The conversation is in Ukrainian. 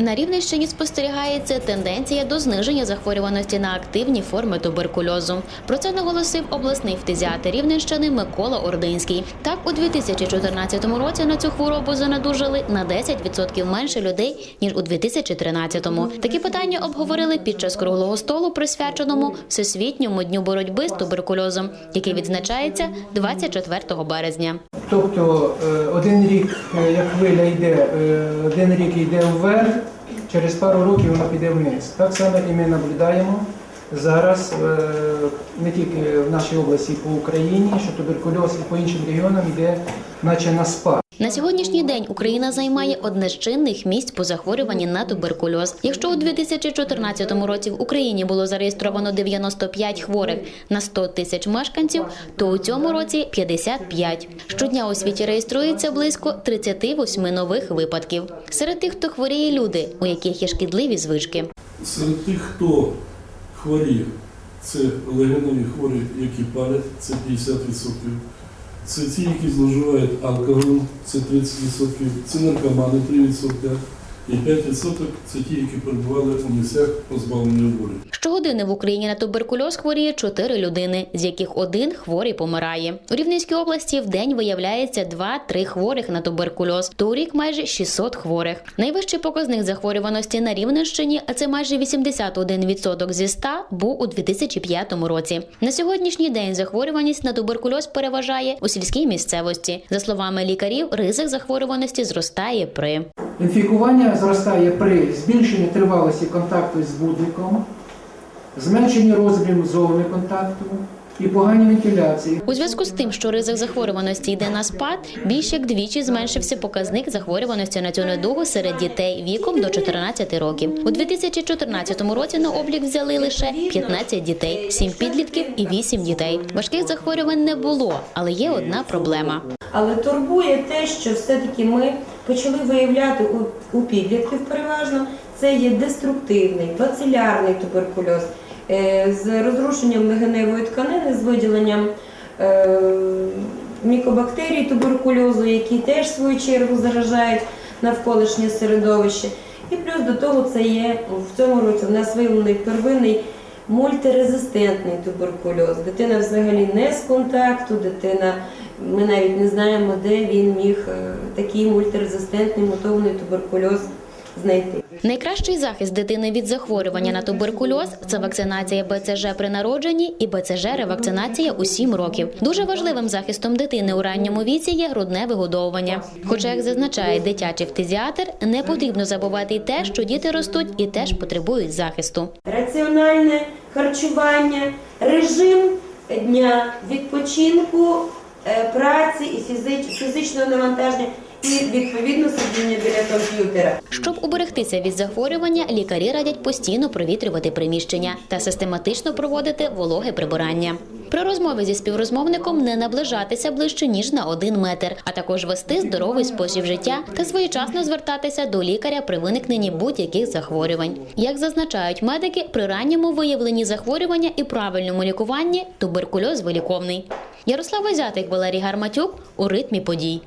На Рівненщині спостерігається тенденція до зниження захворюваності на активні форми туберкульозу. Про це наголосив обласний фтизіатр Рівненщини Микола Ординський. Так, у 2014 році на цю хворобу занедужали на 10% менше людей ніж у 2013-му. Такі питання обговорили під час круглого столу, присвяченому Всесвітньому дню боротьби з туберкульозом, який відзначається 24 березня. Тобто е, один рік, е, як хвиля йде, е, один рік йде вверх, через пару років вона піде вниз. Так само і ми наблюдаємо зараз е, не тільки в нашій області, по Україні, що туберкульоз і по іншим регіонам йде наче на спад. На сьогоднішній день Україна займає одне з чинних місць по захворюванні на туберкульоз. Якщо у 2014 році в Україні було зареєстровано 95 хворих на 100 тисяч мешканців, то у цьому році 55. Щодня у світі реєструється близько 38 нових випадків. Серед тих, хто хворіє, люди, у яких є шкідливі звички. Серед тих, хто хворіє, це легеневі хворі, які палять, це 50%. Це ті, які зловживають алкоголь, це 30%, це наркомани 3%, і 5% це ті, які перебували у місцях позбавлення волі. Щогодини в Україні на туберкульоз хворіє 4 людини, з яких один хворий помирає. У Рівненській області в день виявляється 2-3 хворих на туберкульоз, то у рік майже 600 хворих. Найвищий показник захворюваності на Рівненщині, а це майже 81% зі 100, був у 2005 році. На сьогоднішній день захворюваність на туберкульоз переважає у сільській місцевості. За словами лікарів, ризик захворюваності зростає при Інфікування зростає при збільшенні тривалості контакту з будником, зменшенні розміру зони контакту і поганій вентиляції. У зв'язку з тим, що ризик захворюваності йде на спад, більш як двічі зменшився показник захворюваності на цю недугу серед дітей віком до 14 років. У 2014 році на облік взяли лише 15 дітей, 7 підлітків і 8 дітей. Важких захворювань не було, але є одна проблема. Але турбує те, що все-таки ми почали виявляти у, у підлітків переважно, це є деструктивний, бацилярний туберкульоз е, з розрушенням легеневої тканини, з виділенням е, мікобактерій туберкульозу, які теж в свою чергу заражають навколишнє середовище. І плюс до того це є в цьому році в нас виявлений первинний мультирезистентний туберкульоз. Дитина взагалі не з контакту, дитина, ми навіть не знаємо, де він міг е, такий мультирезистентний мутований туберкульоз знайти. Найкращий захист дитини від захворювання на туберкульоз це вакцинація БЦЖ при народженні і БЦЖ ревакцинація у 7 років. Дуже важливим захистом дитини у ранньому віці є грудне вигодовування. Хоча, як зазначає дитячий фтизіатр, не потрібно забувати й те, що діти ростуть і теж потребують захисту. Раціональне харчування, режим дня відпочинку, праці і фізич- фізичного навантаження, і відповідно сидіння біля комп'ютера. Щоб уберегтися від захворювання, лікарі радять постійно провітрювати приміщення та систематично проводити вологе прибирання. При розмові зі співрозмовником не наближатися ближче ніж на один метр, а також вести здоровий спосіб життя та своєчасно звертатися до лікаря при виникненні будь-яких захворювань. Як зазначають медики, при ранньому виявленні захворювання і правильному лікуванні туберкульоз виліковний. Ярослав Озятик, Валерій Гарматюк у ритмі подій.